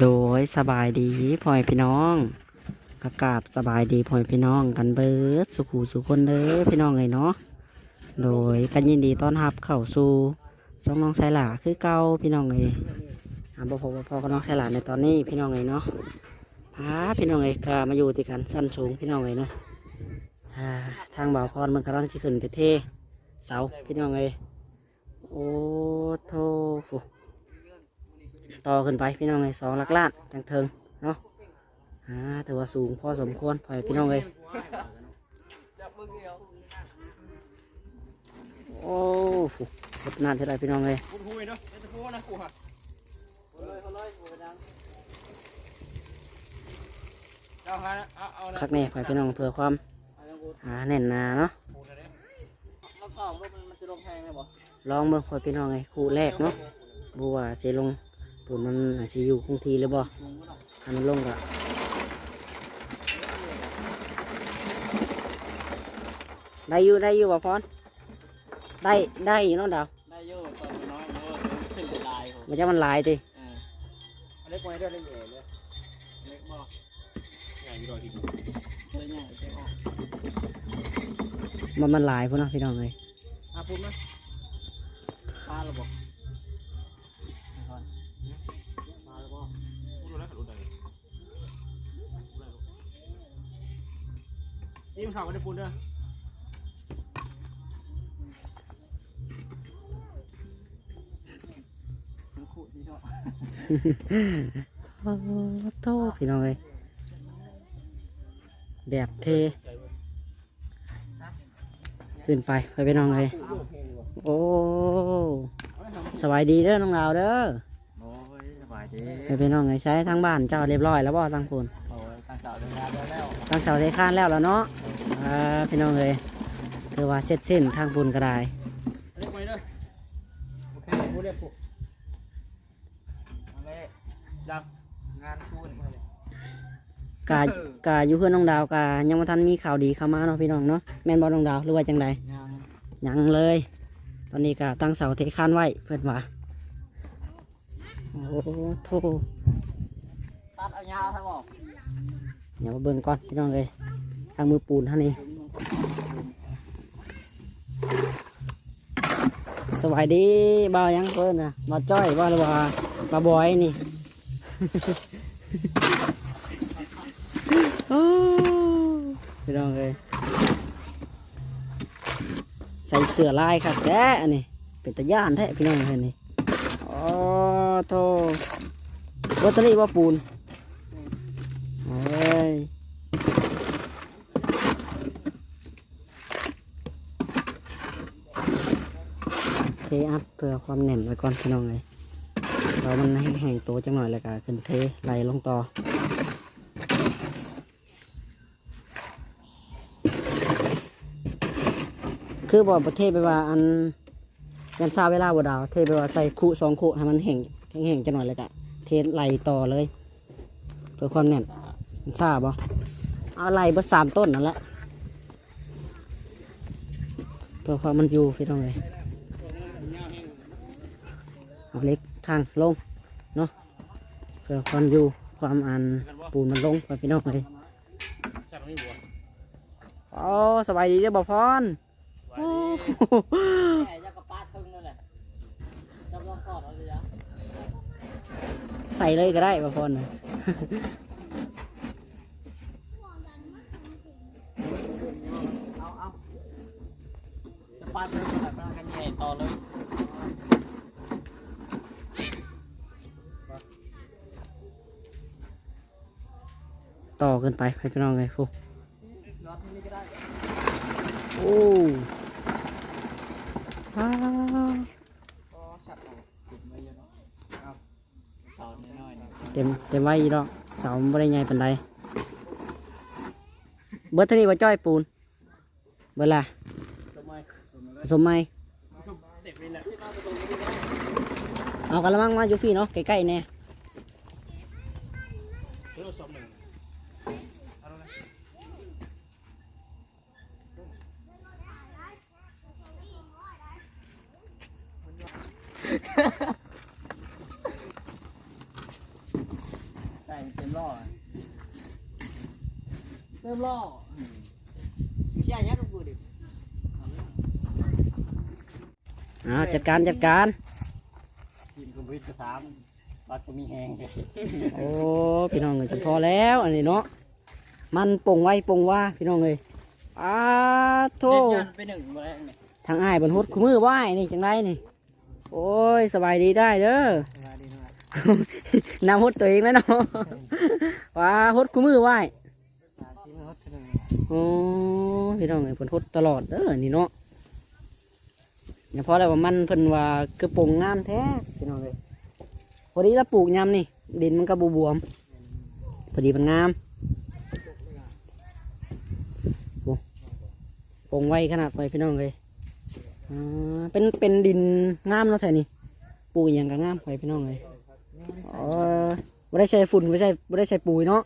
โดยสบายดีพ่อแม่พี่น้องกกาบสบายดีพ่อแม่พี่น้องกันเบิดสุขูสุคนเด้อพี่น้องเลยเนาะโดยกันยินดีต้อนรับเข้าสู่สองน้องสายหลาคือเก่าพี่น้องเลยอาบ่พบบ่พอกับน้องสายหลาในตอนนี้พี่น้องเลยเนาะพาพี่น้องเลยก็มาอยู่ติดกันสั้นสูงพี่น้องเลยเนาะทางบ่าวพรมันกำลังสิขึ้นไปเทเสาพี่น้องเลยโอ้โท ต่อขึ้นไปพี่น้องเลยสองหลักล้านจังเทิงเนาะอ่าถือว่าสูงพอสมควรพอให้พี่น้องเลยโอ้โหรถนานเท่าไรพี่น้องเลยพูดคุยเนาะจะพูดนะกูฮะเอาฮะเอาเอานะคักแน่พอให้พี่น้องเพื่อความหาแน่นหนาเนาะพูดเลยแล้วก็รถมันมันจะลงแพงเลยบ่ลองเบิ่งพอพี่น้องเลยคู่แรกเนาะบัวาสิลง ปุ่นมันสิอยู่คงทีหรือบ่ถ้ามันลงก็ได้อยู่ได้อยู่บ่พรได้ได้อยู่เนาะดาวได้เยอะตอนน้อยเนอะขึ้นเป็นลายผมมันจะมันหลายติอ่าอันเล็กไว้ด้วยเล็กใหญ่เลยเล็กบ่ใหญ่อยู่ดอยที่เลยใหญ่ใช่ไหมมันมันหลายพุ่นเนาะพี่น้องเลยอะพูดไหมป โอ้โตพี่น้องเลยแบบเทขึ้นไปไปพี่น้องเลยโอ้สบายดีเด้อน้องดาวเด้อสบายดีไปพี่น้องเลยใช้ทั้งบ้านเจ้าเรียบร้อยแล้วบ่ทั้งพูนตั้งเสาเดินงานแล้วทั้งเสาเทคานแล้วแล้วเนาะพี่น้องเลยถือว่าเสร็จสิ้นทางบุญก็ได้ เรียกไว้ด้วยโอเคพูดเรียกปุ๊อะไรดังงานชูนี่เลย กากาอยู่เพื่อนน้องดาวกายังมาทันมีข่าวดีเข้ามาเนาะพี่น้องเนาะแม่นบอน้องดาวหรือว่าจังใดงานยังเลย ตอนนี้ก็ตั้งเสาเทคานไว้เพื่อนว่าโอ้โถตัดเอายาวทั้งหมดเดี๋ยวมาเบิ่งก่อนพี่น้องเลยทางมือปูนเท่านี้สวัสดีบ่าวยังเพิ่นนะบ่าวจ้อยบ่าวหรือว่าบ่าวบอยนี่ โอ้ พี่น้องเลยใส่เสื้อลายครับแท้อันนี้เป็นตะย่านแท้พี่น้องเห็นนี่โอ้โธ่วัตถุนี้ว่าปูนเอ้ยเทอัพเพื่อความแน่นไว้ก่อนพี่น้องเลยเรามันให้แห้งตัวจังหน่อยแล้วก็ขึ้นเทไหลลงต่อ คือบอกประเทศไปว่าอันยันซาเวลาบ่ดาว เทไปว่าใส่คู่สองคู่ให้มันแห้งแห้งๆจังหน่อยเลยกะเทไหลต่อเลยเพื่อความแน่นมันซาบ่เอาไหลเบิดสามต้นนั่นแหละเพื่อความมันอยู่พี่น้องเลยเอาเล็กทางลงเนาะเพื่อความอยู่ความอันปูนมันลงไปพี่น้องเลยโอ้สบายดีเด้อบ่พร โอ้แค่ยักระปาดครึ่งนั่นแหละจำลองก่อนเอาสิจ๊ะใส่เลยก็ได้บ่พรน่ะเอาเอาจะปาดเลยแบบนั้นกันใหญ่ต่อเลย ต่อขึ้นไปไปพี่น้องเลยฟูรอที่นี่ก็ได้ โอ้ว้าวก็ชัดเอาจุดไว้เยอะเนาะเอาต่อน้อยๆหน่อยเต็มเต็มไว้อีดอกเสามันบ่ได้ใหญ่ปานใดเบิดเท่านี้บ่จ้อยปูนเบิดล่ะทำไมผสมไหมเสร็จไปแล้วเอากระมังมาอยู่พี่เนาะใกล้ๆแน่ เรื่องสมหนึ่งเอาลงนะ เต็มล่อ เต็มล่อไม่ใช่ยัดลูกกูดิเอาจัดการจัดการทีมคอมพิวเตอร์สามบัตรก็มีแหงโอ้พี่น้องเอ้ยจะพอแล้วอันนี้เนาะมันปงไว้ปงว่าพี่น้องเลยอ้าโทเด็ดยันไปหนึ่งมาแล้วเนี่ยทางอ้ายบนฮดคู่มือไหว้นี่จังไรนี่ โอ้ยสบายดีได้เด้อมาดีหน่อยนำฮดตัวเองแล้วเนาะว้าฮดคู่มือไหว้สามชิ้นรถ โอ้พี่น้องเอ้ยเพิ่นฮดตลอดเด้อนี่เนาะเนี่ยเพราะอะไรว่ามันเพิ่นว่าคือปงงามแท้พี่น้องเลยพอดีเราปลูกยำนี่ ดินมันก็บวมพอดีมันงามปงไว้ขนาดไปพี่น้องเลยอ่าเป็นเป็นดินงามเนาะแท้นี่ปลูกอย่างก็งามไปพี่น้องเลยอ๋อไม่ได้ใช้ฝุ่นไม่ใช่ไม่ได้ใช้ปุ๋ยเนาะ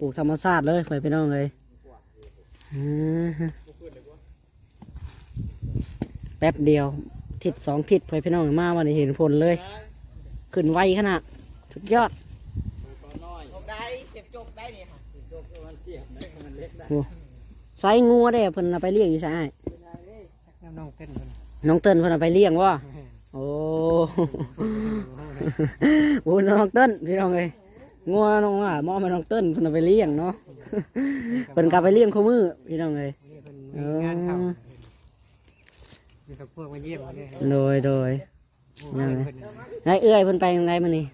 ปลูกธรรมชาติเลยไปพี่น้องเลย แป๊บเดียว ทิศสองทิศไปพี่น้องมาวันนี้เห็นผลเลย ขึ้นไวขนาดสุดยอดจบได้เก็บจบได้เนี่ยจบมันเสียบได้มันเล็กได้ไซงูได้เพิ่นเอาไปเลี้ยงอยู่ใช่ไหมน้ำน้องเต้นมันน้องเติ้นเพิ่นเอาไปเลี้ยงวะโอ้โหน้องเติ้นพี่น้องเลย งัวน้องว่ามอมาน้องเติ้นเพิ่นเอาไปเลี้ยงเนาะเพิ่นกลับไปเลี้ยงคู่มือพี่น้องเลยมีงานเข้ามีกับพวกมาเยี่ยมเลยโดยโดยยังไงไอ้เอื้อยเพิ่นไปยังไงมื้อนี้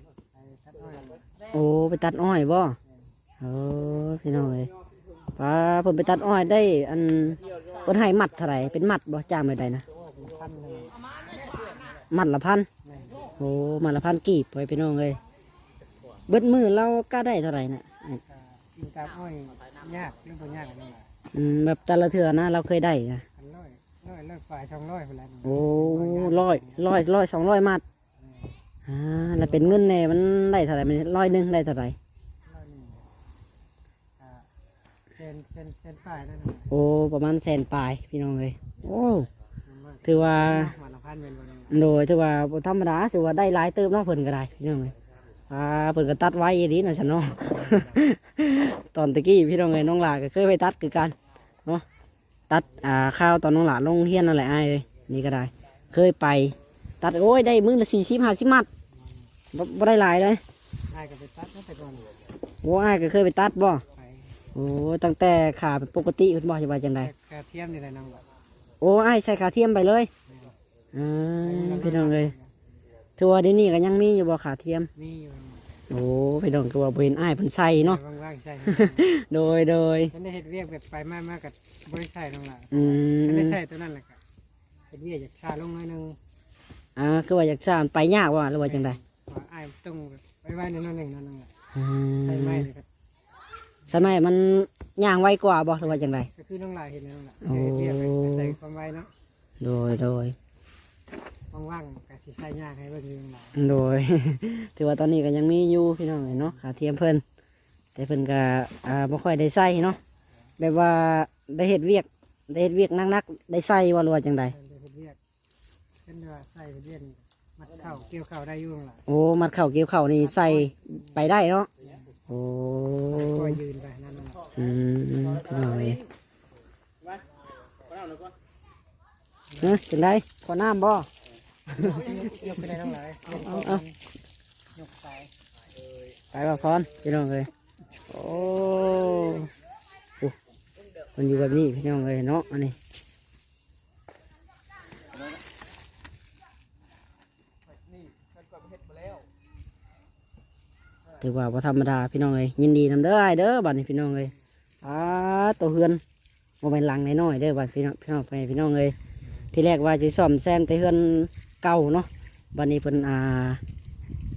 โอ้ไปตัดอ้อยบ่โอ้พี่น้องเลยป้าเพิ่นไปตัดอ้อยได้ อันเพิ่นให้มัดเท่าไหร่เป็นมัดบ่จ้างไปได้นะพันเลยมัดละพันโอ้มัดละพันกีบไปพี่น้องเลย เบิดมือเราก็ได้เท่าไหร่น่ะกินตามอ้อยยากเรื่องตัวยากอันนี้อืมแบบแต่ละเถื่อนะเราเคยได้นะพันร้อยร้อยร้อยฝ่ายช่องร้อยเวลาโอ้ร้อยร้อยร้อยสองร้อยมัดอ่าแล้วเป็นเงินแน่มันได้เท่าไหร่มันร้อยหนึ่งได้เท่าไหร่ร้อยหนึ่งอ่าเซนเซนเซนฝ่ายนั่นโอ้ประมาณแสนปลายพี่น้องเลยโอ้ถือว่าวันละพันเป็นวันนึงโดยถือว่าบ่ธรรมดาถือว่าได้หลายเติมเนาะเพิ่นก็ได้พี่น้องเลย อ่าเพิ่นก็ตัดไว้ดีนะฉันเนาะตอนตะกี้พี่น้องเลยน้องหลาก็เคยไปตัดคือกันเนาะตัดอ่าข้าวตอนน้องหลาลงเฮียนนั่นแหละไอ้ายเลยนี่ก็ได้ เคยไป ตัดโอ้ยได้มือละสี่สิบห้าสิบมัดบ่บ่ได้หลายเลยง่ายก็ไปตัดตั้งแต่ก่อนโอ้ไอ้ายก็เคยไปตัดบ่ไปโอ้ตั้งแต่ขาเป็นปกติคุณบ่จะว่าจังไดกระเทียมนี่แหละน้องบอกโอ้ไอ้ายใส่ขาเทียมไปเลยอ่าพี่น้องเลย ถือว่าเดี๋ยวนี้ก็ยังมีอยู่บ่ขาเทียมนี่อยู่โอ้พี่น้องก็ว่าบ่เห็นอ้ายเพิ่นใส่เนาะ ว่างๆใช่ โดยโดย ฉันได้เห็ดเวียกแบบไปมากมากกับบริษัทน้องละอืฉันมได้ใช่ตัวนั้นแหละครับเห็ดเวียกจากชาลงหน่อยหนึงอ่าคือว่าอยากสร้างไปยากว่าหรือว่าจังไดว่าอ้ายต้องไปไว้ในนั้นหนึ่งนั่นนึงอืใช่ไหมมเลยครับสมัยมันย่างไวกว่าบ่หรือว่าจังไดก็คือน้องลายเห็นน้องละโอ้เห็ดเวียกไปใส่ความไว้เนาะโดยโดย ว่างๆกับสิใช้ยากให้เบิ่งอยู่น้องละโดย ถือว่าตอนนี้ก็ยังมีอยู่พี่น้องเนาะขาเทียมเพิ่นแต่เพิ่นก็อ่าบ่ค่อยได้ใส่เนาะแบบว่าได้เฮ็ดเวียกได้เฮ็ดเวียกนักๆได้ใส่ว่าหรือว่าจังไดเห็ดเวียกเป็นว่าใส่เห็ดเวียกมัดเข้าเกี่ยวเข้าได้อยู่น้องละโอ้มัดเข่าเกี่ยวเข่านี่ใส่ไปได้เนาะโอ้ก็ยืนไปนั่นน้องละอืมพี่น้องเอ้ยเฮ้ยจังไดขอน้ำบ่ ยกไปได้น้องละเอาเอายกไปไปบ่พรพี่น้องเลยโอ้โอ้มันอยู่แบบนี้พี่น้องเลยเนาะอันนี้ถือว่าบ่ธรรมดาพี่น้องเลยยินดีนำเด้อไอเด้อบัดนี้พี่น้องเลยอ่าตัวเฮือนโมเป็นหลังน้อยๆเด้อบัดพี่น้องพี่น้องไปพี่น้องเลยที่แรกว่าจะซ่อมแซมแต่เฮือน เก่าเนาะบัดนี้เพิ่นอ่า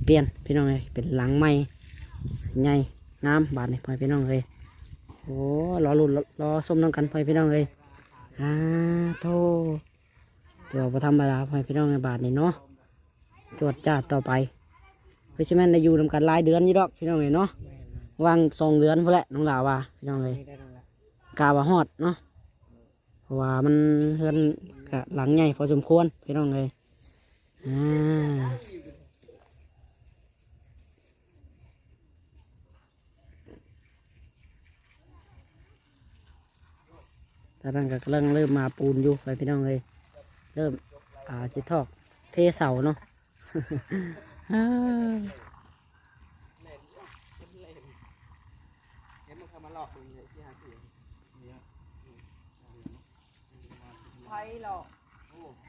เปลี่ยนพี่น้องเลยเป็นหลังใหม่ใหญ่งามบาดนี่พ่อพี่น้องเลยโอ้รอรุ่นรอส้มน้องกันพ่อพี่น้องเลยอ่าโทตัวประธรรมดาพ่อพี่น้องในบาทนี่เนาะจวดจ้าต่อไปเพื่อใช่ไหมได้อยู่นำกันหลายเดือนอยี่ดอกพี่น้องเลยเนาะวางสองเดือนพอแหละน้องลาว่าพี่น้องเลยกาว่าฮอดเนาะเพราะว่ามันเฮือนหลังใหญ่พอสมควรพี่น้องเลย อืมตอนนั้นก็กำลังเริ่มมาปูนอยู่ไปพี่น้องเลยเริ่ม อ่าจิทอก เทเสาเนาะ ไพ่หรอก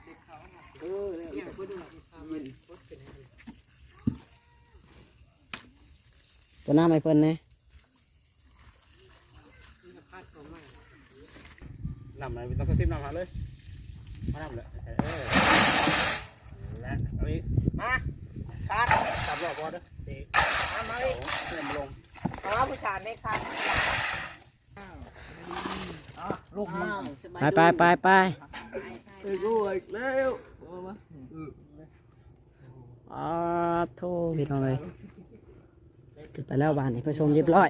เด็กเขาเนี่ยเออเนี่ยเพื่อนหน่อยยินตัวหน้าไม่เพิ่นเนี่ยนี่สภาพเขามากนำเลยต้องกระซิบนำหาเลย มานำเลยเออและเอาอีกมาชาร์จสามรอบบอลด้วยตีมามาเสาอีกเพื่อนมาลงอ๋อผู้ชายไม่คันลูกอ้าวสบายไปไปไป ไปเอ้ยกูอีกแล้วมาอ๋อโทษพี่น้องเลยขึ้นไปแล้วบานนี้ผู้ชมเรียบร้อย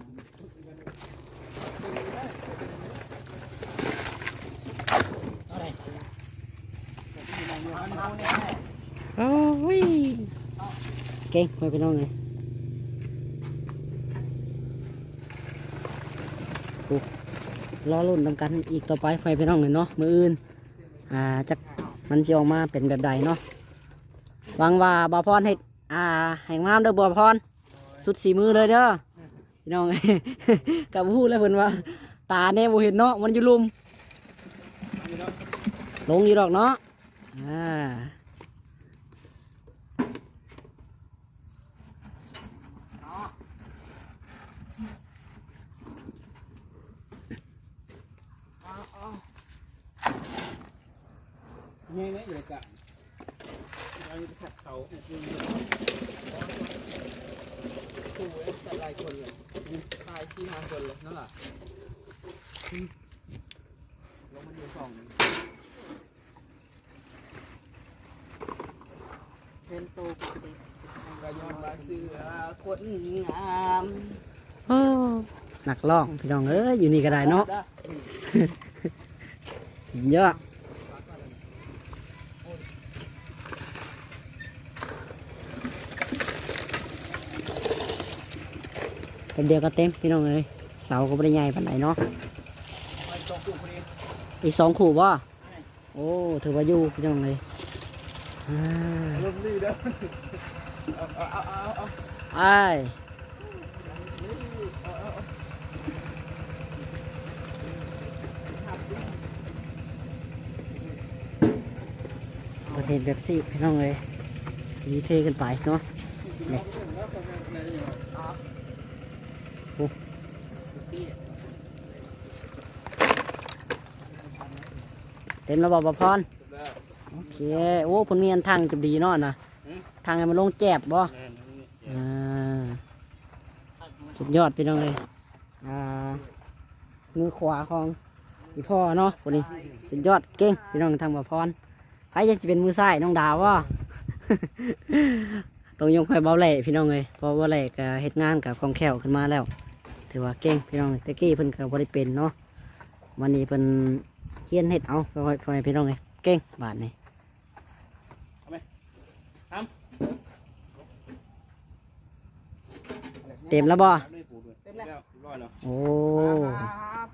โอ้ยเก่งไปพี่น้องเลยโอ้รอรุ่นทำกันอีกต่อไปไปพี่น้องเลยเนาะมืออื่น อ่าจักมันจะออกมาเป็นแบบใดเนาะหวังว่าบ่าวพรเฮ็ดอ่าแห่งงามเด้อบ่าวพรสุดสีมือเลยเด้อพี่น้องกับพูดแล้วเพิ่นว่า ตาเนี่ยบ่เห็นเนาะมันอยู่ลุมลงอยู่ดอกเนาะอ่า เนี่ยเนี่ยอยู่กับเราจะขัดเขาเนี่ยคือคู่เอ็กซ์หลายคนเลยตายสี่ห้าคนเลยนั่นแหละลงมาอยู่สองเป็นโตกระเด็นกระยอนบาเสือคนงามโอ้หนักล่องพี่น้องเอ้ยอยู่นี่ก็ได้เนาะสุดยอด เป็นเดียวก็เต็มพี่น้องเอ้ยเสาก็ไม่ได้ใหญ่ปานไหนเนาะไปตกอยู่พอดีอีกสองขู่บ่โอ้ถือว่าอยู่พี่น้องเลยอ่าลมดีเด้อเอาเอาเอาเอาไอ้ายประเทศแบบสิพี่น้องเลยนี่เทกันไปเนาะนี่โอ้ เต็มระบบประพรโอเค โอ้ผลมีอันทางจะดีเนาะนะทางให้มันลงแจบบ่อ่าสุดยอดพี่น้องเลยอ่ามือขวาของพี่พ่อเนาะคนนี้สุดยอดเก่งพี่น้องทำบ่พรใครจะเป็นมือซ้ายน้องดาววะต้องยกให้เบาแหล่พี่น้องเลยเพราะว่าแหลก็เฮ็ดงานกับคล่องแคล่วขึ้นมาแล้ว ถือว่าเก่งพี่น้องแต่กี้เพิ่นก็บ่ได้เป็นเนาะวันนี้เพิ่นเขียนเฮ็ดเอาค่อยๆพี่น้องเลยเก่งบาทนี้เต็มแล้วบ่เต็มแล้วร้อยแล้วโอ้ครับ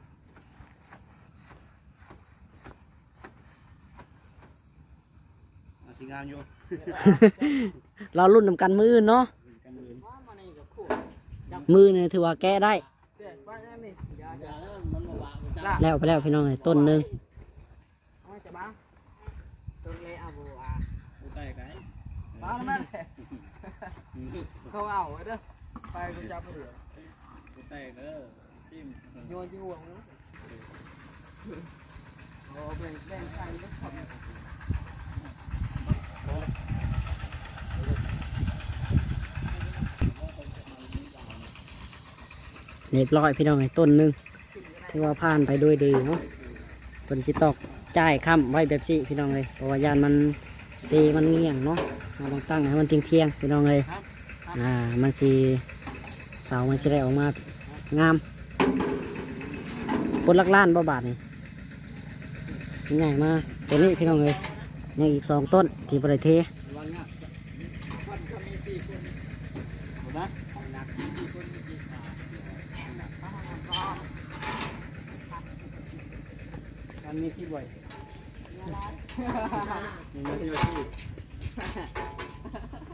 สิงามอยู่เรารุ่นนำกันมืออื่นเนาะ กันมือ มามานี่กับคู่ มือเนี่ยถือว่าแก้ได้ แล้วไปแล้วพี่น้องเลยต้นหนึ่งเอาจะบ้างตรงเลยอาบูอาผู้ใต้ไกบ้างแม่เขาเอาไว้เด้อไปกูจับไปเดี๋ยวผู้ใต้เด้อทิมโยนที่ห่วงนู้นโอ้แบ่งแบ่งใครลูกค เรียบร้อยพี่น้องเลยต้นหนึ่งถือว่าผ่านไปด้วยดีเนาะผลสิตอกจ่ายค่ำไว้แบบสิพี่น้องเลยเพราะว่ายานมันเซมันเงี่ยงเนาะเราต้องตั้งให้มันเที่ยงเที่ยงพี่น้องเลยอ่ามันสีเสามันสิได้ออกมางามคนลักล้านบ่บาทนี่ใหญ่มาตัวนี้พี่น้องเลยยังอีกสองต้นที่บริเทวันเนี้ยวันเขามีสี่คนหมดนะหนักสี่คนมีกี่ขาห นักขาหนักขาการมันมีที่บ่อยมีหน้าที่บ่อยที่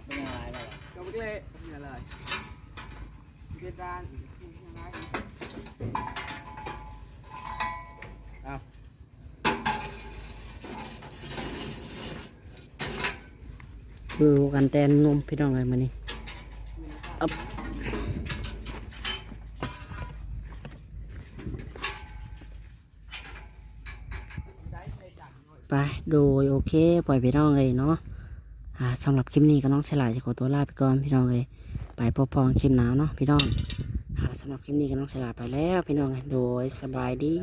เป็นยังไงบ้างก็ไม่เลยนี่เลยเป็นการยังไงเอาดูกันแตนนมพี่น้องเลยมานี่อับ ไปโดยโอเค ปล่อยพี่น้องเลยเนาะสำหรับคลิปนี้ก็น้องสลายจะขอตัวลาไปก่อนพี่น้องเลยไปพบพองคลิปหนาวเนาะพี่น้องอสำหรับคลิปนี้ก็น้องสลายไปแล้วพี่น้องเอ้ยโดยสบายดี